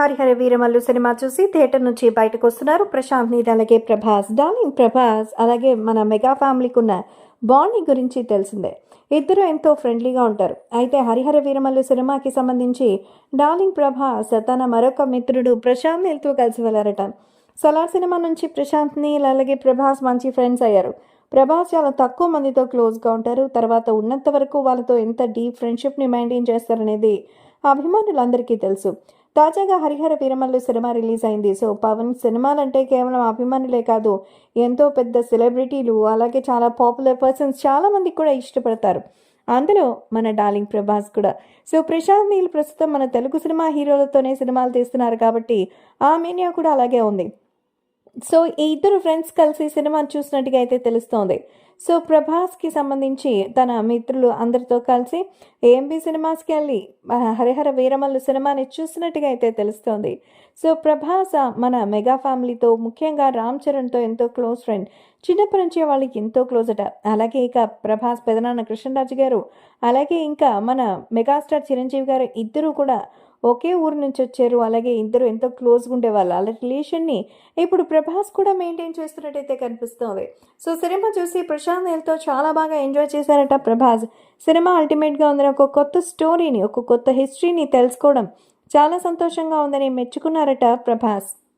Harihara Veeramallu cinema చూసి theatre నుంచి బయటకు వస్తున్నారు. ప్రశాంత్ నీల్ అలాగే ప్రభాస్. డార్లింగ్ ప్రభాస్ అలాగే మన మెగా ఫ్యామిలీకి ఉన్న బాండింగ్ గురించి తెలిసిందే. ఇద్దరు ఎంతో ఫ్రెండ్లీగా ఉంటారు. అయితే హరిహర వీరమల్లు సినిమాకి సంబంధించి డార్లింగ్ ప్రభాస్ తన మరొక మిత్రుడు ప్రశాంత్ నీల్తో కలిసి వెళ్ళారట సలార్ సినిమా నుంచి ప్రశాంత్ నీల్ అలాగే ప్రభాస్ మంచి ఫ్రెండ్స్ అయ్యారు. ప్రభాస్ చాలా తక్కువ మందితో క్లోజ్గా ఉంటారు. తర్వాత ఉన్నంత వరకు వాళ్ళతో ఎంత డీప్ ఫ్రెండ్షిప్ని మెయింటైన్ చేస్తారనేది అభిమానులందరికీ తెలుసు. తాజాగా హరిహర వీరమల్లు సినిమా రిలీజ్ అయింది. సో పవన్ సినిమాలంటే కేవలం అభిమానులే కాదు ఎంతో పెద్ద సెలబ్రిటీలు అలాగే చాలా పాపులర్ పర్సన్స్ చాలా మంది కూడా ఇష్టపడతారు. అందులో మన డార్లింగ్ ప్రభాస్ కూడా. సో ప్రశాంత్ నీల్ ప్రస్తుతం మన తెలుగు సినిమా హీరోలతోనే సినిమాలు తీస్తున్నారు కాబట్టి ఆ మీనియా కూడా అలాగే ఉంది. సో ఈ ఇద్దరు ఫ్రెండ్స్ కలిసి సినిమా చూసినట్టుగా అయితే తెలుస్తోంది. సో ప్రభాస్కి సంబంధించి తన మిత్రులు అందరితో కలిసి ఏఎంబి సినిమాస్కి వెళ్ళి హరిహర వీరమల్లు సినిమాని చూసినట్టుగా అయితే తెలుస్తోంది. సో ప్రభాస్ మన మెగా ఫ్యామిలీతో ముఖ్యంగా రామ్ చరణ్తో ఎంతో క్లోజ్ ఫ్రెండ్. చిన్నప్పటి నుంచి వాళ్ళకి ఎంతో క్లోజ్ అట. అలాగే ఇక ప్రభాస్ పెదనాన్న కృష్ణరాజు గారు అలాగే ఇంకా మన మెగాస్టార్ చిరంజీవి గారు ఇద్దరు కూడా ఒకే ఊరు నుంచి వచ్చారు. అలాగే ఇద్దరు ఎంతో క్లోజ్గా ఉండేవాళ్ళు. అలా రిలేషన్ని ఇప్పుడు ప్రభాస్ కూడా మెయింటైన్ చేస్తున్నట్టయితే కనిపిస్తోంది. సో సినిమా చూసి ప్రశాంత్ నీల్తో చాలా బాగా ఎంజాయ్ చేశారట ప్రభాస్. సినిమా అల్టిమేట్గా ఉందని ఒక కొత్త స్టోరీని ఒక కొత్త హిస్టరీని తెలుసుకోవడం చాలా సంతోషంగా ఉందని మెచ్చుకున్నారట ప్రభాస్.